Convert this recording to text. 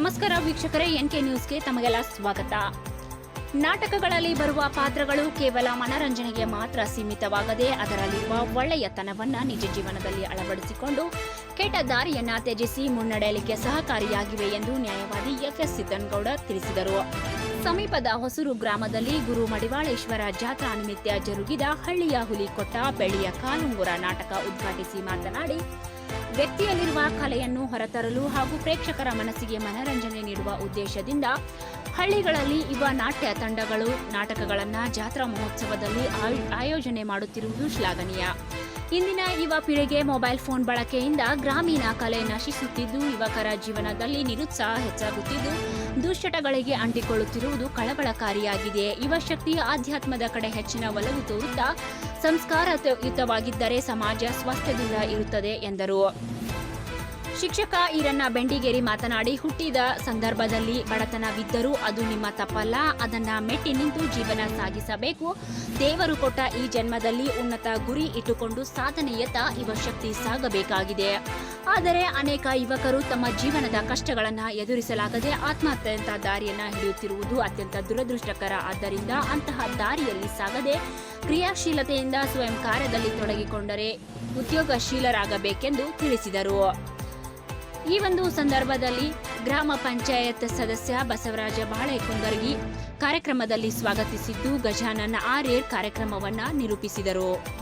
ನಮಸ್ಕಾರ ವೀಕ್ಷಕರೇ N K ನ್ಯೂಸ್ಗೆ ತಮಗೆಲ್ಲ ಸ್ವಾಗತ. ನಾಟಕಗಳಲ್ಲಿ ಬರುವ ಪಾತ್ರಗಳು ಕೇವಲ ಮನರಂಜನೆಗೆ ಮಾತ್ರ ಸೀಮಿತವಾಗದೆ ಅದರಲ್ಲಿರುವ ಒಳ್ಳೆಯತನವನ್ನ ನಿಜ ಜೀವನದಲ್ಲಿ ಅಳವಡಿಸಿಕೊಂಡು ಕೆಟ್ಟ ದಾರಿಯನ್ನ ತ್ಯಜಿಸಿ ಮುನ್ನಡೆಯಲಿಕ್ಕೆ ಸಹಕಾರಿಯಾಗಿವೆ ಎಂದು ನ್ಯಾಯವಾದಿ ಎಫ್ಎಸ್ ಸಿದ್ದನ್ಗೌಡ ತಿಳಿಸಿದರು. ಸಮೀಪದ ಹೊಸೂರು ಗ್ರಾಮದಲ್ಲಿ ಗುರು ಮಡಿವಾಳೇಶ್ವರ ಜಾತ್ರಾ ನಿಮಿತ್ತ ಜರುಗಿದ ಹಳ್ಳಿಯ ಹುಲಿಕೊಟ್ಟ ಬೆಳ್ಳಿಯ ಕಾಲುಂಗುರ ನಾಟಕ ಉದ್ಘಾಟಿಸಿ ಮಾತನಾಡಿ, ವ್ಯಕ್ತಿಯಲ್ಲಿರುವ ಕಲೆಯನ್ನು ಹೊರತರಲು ಹಾಗೂ ಪ್ರೇಕ್ಷಕರ ಮನಸ್ಸಿಗೆ ಮನರಂಜನೆ ನೀಡುವ ಉದ್ದೇಶದಿಂದ ಹಳ್ಳಿಗಳಲ್ಲಿ ಯುವ ನಾಟ್ಯ ತಂಡಗಳು ನಾಟಕಗಳನ್ನು ಜಾತ್ರಾ ಮಹೋತ್ಸವದಲ್ಲಿ ಆಯ್- ಆಯೋಜನೆ ಮಾಡುತ್ತಿರುವುದು ಶ್ಲಾಘನೀಯ. ಇಂದಿನ ಯುವ ಪೀಳಿಗೆ ಮೊಬೈಲ್ ಫೋನ್ ಬಳಕೆಯಿಂದ ಗ್ರಾಮೀಣ ಕಲೆ ನಶಿಸುತ್ತಿದ್ದು, ಯುವಕರ ಜೀವನದಲ್ಲಿ ನಿರುತ್ಸಾಹ ಹೆಚ್ಚಾಗುತ್ತಿದ್ದು, ದುಶ್ಚಟಗಳಿಗೆ ಅಂಟಿಕೊಳ್ಳುತ್ತಿರುವುದು ಕಳವಳಕಾರಿಯಾಗಿದೆ. ಯುವ ಶಕ್ತಿ ಆಧ್ಯಾತ್ಮದ ಕಡೆ ಹೆಚ್ಚಿನ ಒಲವು ತೋರುತ್ತಾ, ಸಂಸ್ಕಾರಯುತವಾಗಿದ್ದರೆ ಸಮಾಜ ಸ್ವಸ್ಥದಿಂದ ಇರುತ್ತದೆ ಎಂದರು. ಶಿಕ್ಷಕ ಈರಣ್ಣ ಬೆಂಡಿಗೇರಿ ಮಾತನಾಡಿ, ಹುಟ್ಟಿದ ಸಂದರ್ಭದಲ್ಲಿ ಬಡತನವಿದ್ದರೂ ಅದು ನಿಮ್ಮ ತಪ್ಪಲ್ಲ. ಅದನ್ನ ಮೆಟ್ಟಿ ನಿಂತು ಜೀವನ ಸಾಗಿಸಬೇಕು. ದೇವರು ಕೊಟ್ಟ ಈ ಜನ್ಮದಲ್ಲಿ ಉನ್ನತ ಗುರಿ ಇಟ್ಟುಕೊಂಡು ಸಾಧನೆಯತ್ತ ಯುವ ಶಕ್ತಿ ಸಾಗಬೇಕಾಗಿದೆ. ಆದರೆ ಅನೇಕ ಯುವಕರು ತಮ್ಮ ಜೀವನದ ಕಷ್ಟಗಳನ್ನು ಎದುರಿಸಲಾಗದೆ ಆತ್ಮಹತ್ಯೆಯಂತ ದಾರಿಯನ್ನ ಹಿಡಿಯುತ್ತಿರುವುದು ಅತ್ಯಂತ ದುರದೃಷ್ಟಕರ. ಆದ್ದರಿಂದ ಅಂತಹ ದಾರಿಯಲ್ಲಿ ಸಾಗದೆ ಕ್ರಿಯಾಶೀಲತೆಯಿಂದ ಸ್ವಯಂ ಕಾರ್ಯದಲ್ಲಿ ತೊಡಗಿಕೊಂಡರೆ ಉದ್ಯೋಗಶೀಲರಾಗಬೇಕೆಂದು ತಿಳಿಸಿದರು. ಈ ಒಂದು ಸಂದರ್ಭದಲ್ಲಿ ಗ್ರಾಮ ಪಂಚಾಯತ್ ಸದಸ್ಯ ಬಸವರಾಜ ಬಾಳೆಕುಂದರ್ಗಿ ಕಾರ್ಯಕ್ರಮದಲ್ಲಿ ಸ್ವಾಗತಿಸಿದ್ದು ಗಜಾನನ ಆರ್ಯರ್ ಕಾರ್ಯಕ್ರಮವನ್ನ ನಿರೂಪಿಸಿದರು.